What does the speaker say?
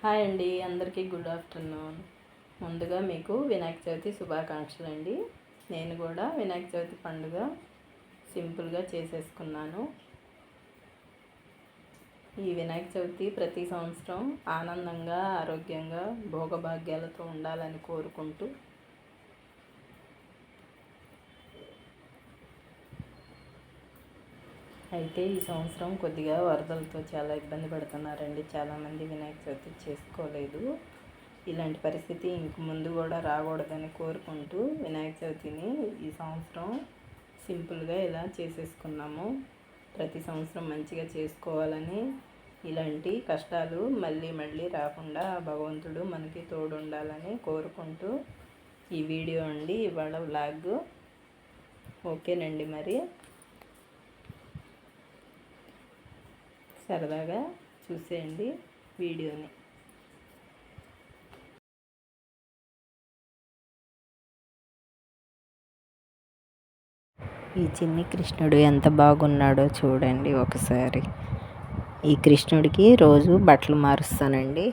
Hi అండి అందరికీ good afternoon. ముందుగా మీకు వినాయక చవితి శుభాకాంక్షలు అండి. నేను కూడా వినాయక చవితి పండుగ సింపుల్గా చేసేసుకున్నాను. ఈ వినాయక చవితి ప్రతి సంవత్సరం ఆనందంగా ఆరోగ్యంగా భోగభాగ్యాలతో ఉండాలని కోరుకుంటూ అయితే ఈ సంవత్సరం కొద్దిగా వరదలతో చాలా ఇబ్బంది పడుతున్నారండి. చాలామంది వినాయక చవితి చేసుకోలేదు. ఇలాంటి పరిస్థితి ఇంక ముందు కూడా రాకూడదని కోరుకుంటూ వినాయక చవితిని ఈ సంవత్సరం సింపుల్గా ఇలా చేసేసుకున్నాము. ప్రతి సంవత్సరం మంచిగా చేసుకోవాలని ఇలాంటి కష్టాలు మళ్ళీ మళ్ళీ రాకుండా భగవంతుడు మనకి తోడుండాలని కోరుకుంటూ ఈ వీడియో అండి. ఇవాళ వ్లాగ్ ఓకేనండి మరి. సరదాగా చూసేయండి వీడియోని. ఈ చిన్ని కృష్ణుడు ఎంత బాగున్నాడో చూడండి ఒకసారి. ఈ కృష్ణుడికి రోజు బట్టలు మారుస్తానండి.